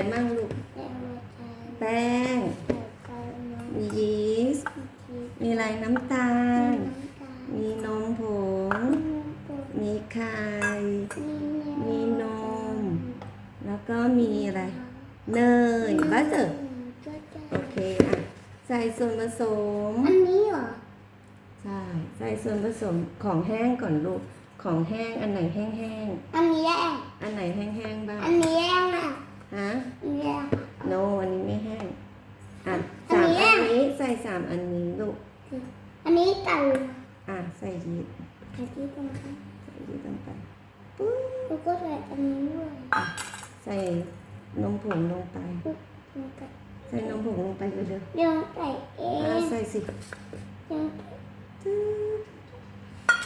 มีอะไรมั่งลูก แป้งหัวใจแป้งไข่ไก่นมมียีสต์ชีสมีอะไรน้ำตาลน้ำตาล มีนมผง มีไข่ มีนม แล้วก็มีอะไร เนย บัตเตอร์ โอเคอะ ใส่ส่วนผสม อันนี้เหรอ ใช่ ใส่ส่วนผสมของแห้งก่อนลูก ของแห้ง อันไหนแห้งอันนี้แย่ๆอันไหนแห้งๆบ้าง อันนี้แย่นะ ฮะอันนี้แย่โนอันนี้ไม่แห้งอะอันสามนี้อันอะนี้ใส่สามอันนี้ลูก อันนี้ไก่อะใส่ยีสต์ไก่ที่ตรงนี้ใส่ยีสต์ลงไปปุ๊บแล้วก็ใส่อันนี้ด้วยใส่นมผงลงไปปุ๊บลงไปใส่นมผงลงไปเร็วเดี๋ยวใส่เอๆอะงใส่สิเดี๋ยวตึ๊ด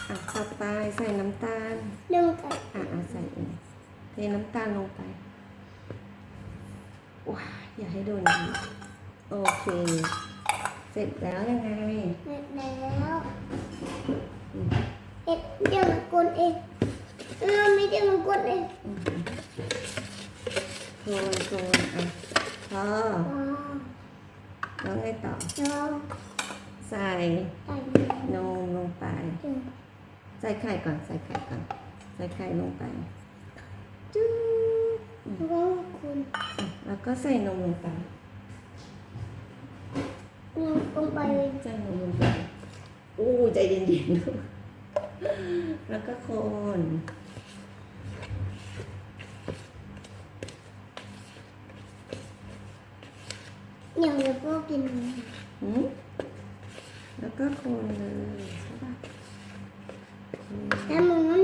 อะต่อไปใส่น้ำตาลเดี๋ยวใส่อะอะใส่เองเทน้ำตาลลงไป ว้าอย่าให้โดนดีโอเค เสร็จแล้วยังไงเสร็จแล้วเอ็ดเดี๋ยวมันกดเองเออไม่เดี๋ยวมันกดเองโคนโคนอะพอว้าวแล้วไงต่อใส่ใส่นมลงไป ใส่ไข่ก่อน ใส่ไข่ก่อน ใส่ไข่ลงไปจุ๊ แล้วก็คุณอะแล้วก็ใส่นมลงไปลงไปเลยใส่นมลงไปอู้ใจเย็นๆลูกแล้วก็คนเดี๋ยวเราก็กินหืมแล้วก็คนเลยใช่ป่ะคนแล้วมัน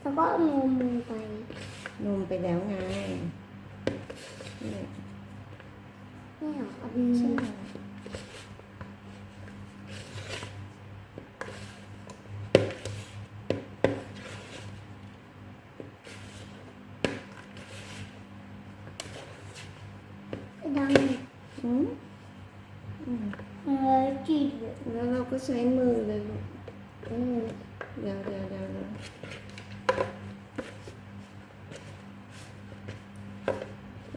แล้วก็นมลงไป นมไปแล้วไงนี่ไม่เหรออันนี้ใช่ไหม อืมอืมเออจีดแล้วเราก็ใช้มือเลยลูกอืมเดี๋ยวเดี๋ยวเดี๋ยวเดี๋ยว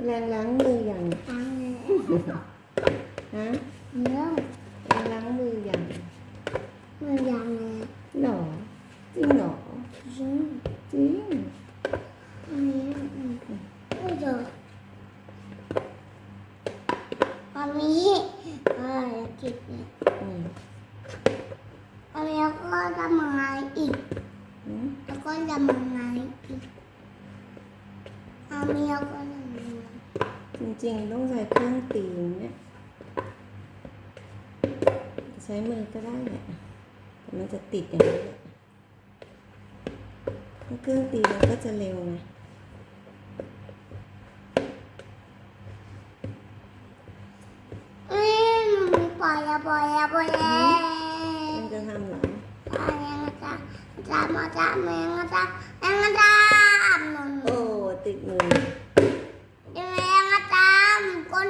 แรงล้างมืออย่างดังเลยฮะ เนื้อ แรงล้างมืออย่าง มันยังเลย หรอจริงหรอ จริง จริง อันนี้อืมไม่เจออันนี้อะไรจิตเนี่ย อืม อันนี้ก็ทำยังไงอีก อืม แล้ว ก็ทำยังไงอีกอันนี้ก็ทำยังไงจริงๆ ต้องใช้เครื่องตีเนี่ยใช้มือก็ได้แหละแต่มันจะติดอย่างนี้แหละถ้าเครื่องตีมันก็จะเร็วไงเอ้ยมันปล่อยแล้วปล่อยแล้วปล่อยแล้ว มันจะทำเหรอ Yang ada, sama sama yang ada, yang ada, non. โอ้ติดมือ Yang ada, kon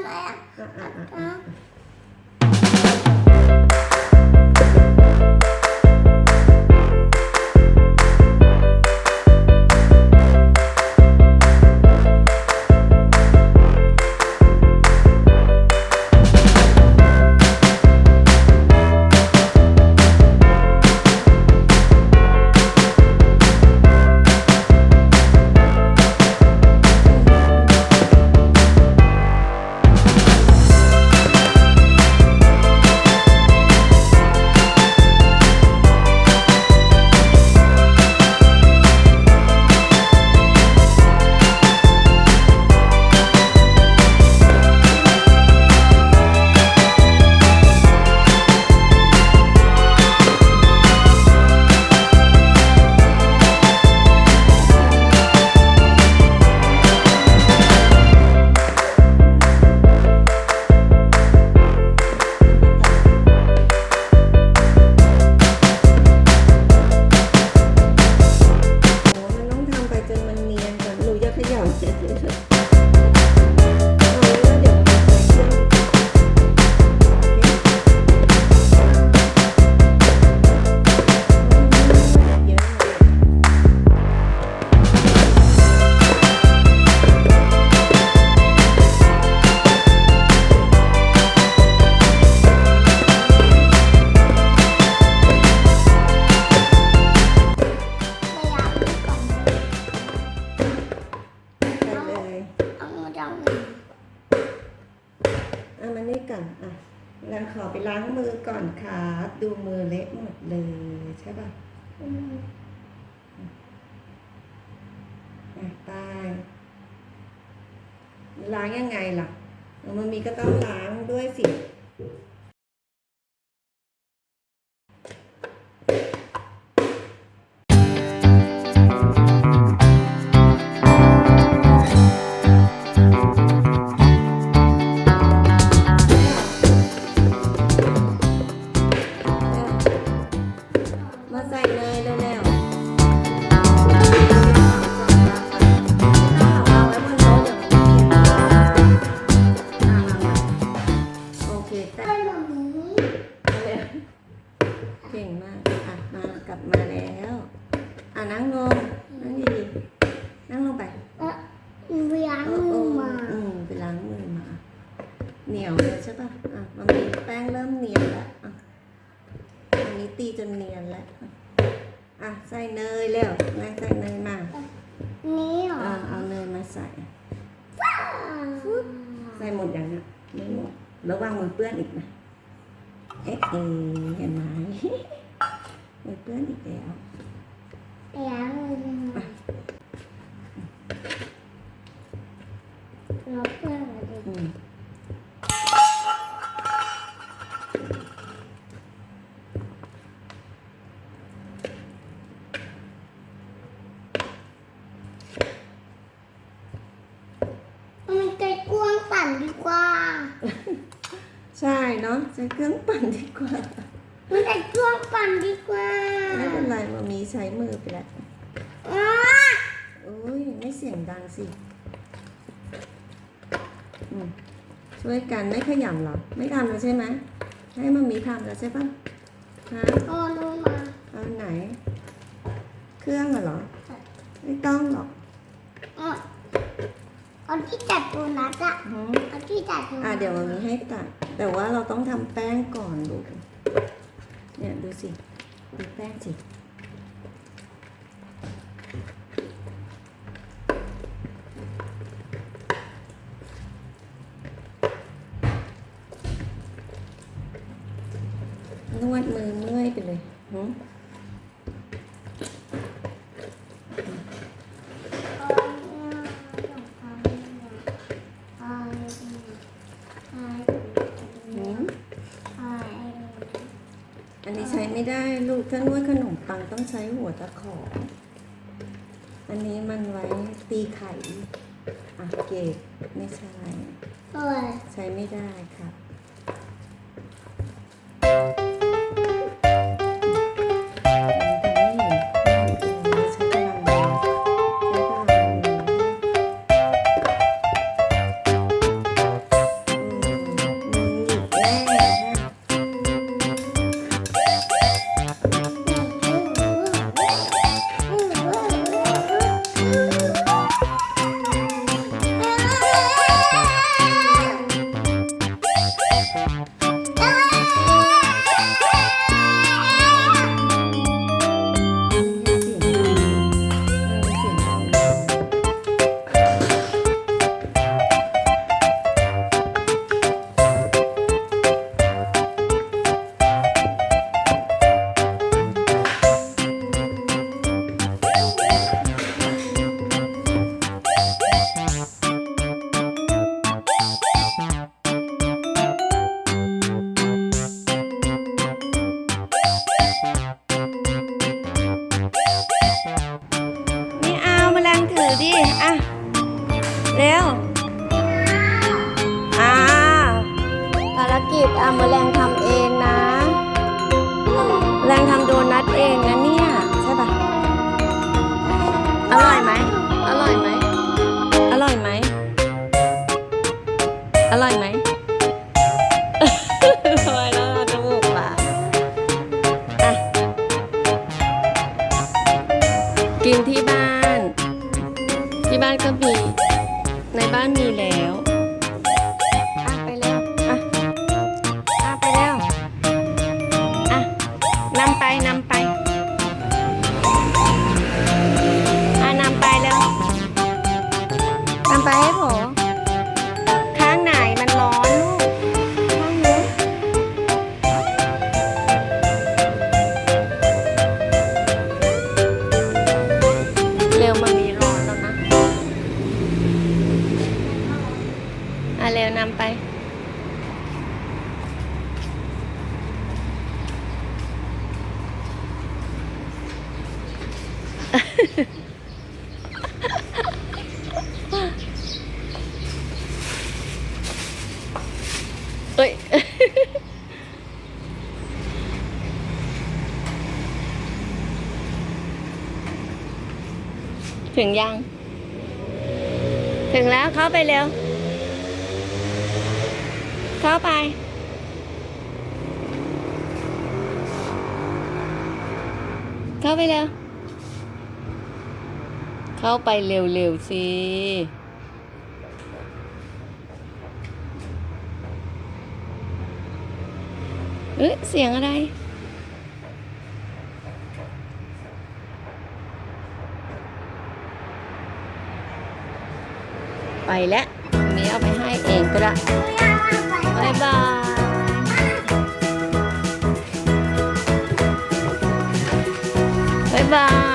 เอามานี่ก่อนอะลังขอไปล้างมือก่อนค่ะดูมือเละหมดเลยใช่ป่ะตายล้างยังไงล่ะ มันมีก็ต้องล้างด้วยสิ ก่งมาก อะ มากลับมาแล้ว อะนั่งลง นั่งดีๆนั่งลงไปเออเวียงเอมืออมาอืมไปล้างมือมา เหนียวเลยใช่ป่ะ อะมันมีแป้งเริ่มเนียนแล้วอะอันนี้ตีจนเนียนแล้ว อะ ใส่เนยเร็วแม่ใส่เนยมา นี่เหรออ่าเอาเนยมาใส่ ใส่หมดอย่างเนี้ยไม่หมดระวังมือเปื้อนอีกนะ เอ๊ะเอ๊ะเห็นไนาะใช้เครื่องปั่นดีกว่ามันใจกวางปั่นดีกว่าไม่เป็นไรมามีใช้มือไปแล้วอ้าโอ้ยไม่เสียงดังสิอืมช่วยกันไม่ขยำหรอ ไม่ทำแล้วใช่ไหมให้มามีทำแล้วใช่ปะฮะโอ้ลงมาเอาไหน เครื่องอะเหรอ ไม่ต้องหรอกอ๋อเอาที่จัดตัวนัดอะอืมเอาที่จัดตัวอะเดี๋ยวมันมีให้ตัด แต่ว่าเราต้องทำแป้งก่อนดูเนี่ยดูสิดูแป้งสินวดมือเมื่อยไปเลยหึหึ อันนี้ใช้ไม่ได้ลูกถ้านวดขนมปังต้องใช้หัวตะขอ อันนี้มันไว้ตีไข่อะเกดไม่ใช่ ใช้ไม่ได้ครับ นำไปเฮ้ย ถึงยัง ถึงแล้วเขาไปเร็ว เข้าไป เข้าไปเร็ว เข้าไปเร็วๆสิเอ้ยเสียงอะไรไปแล้วมีเอาไปให้เองก็ได้ 拜拜。拜拜。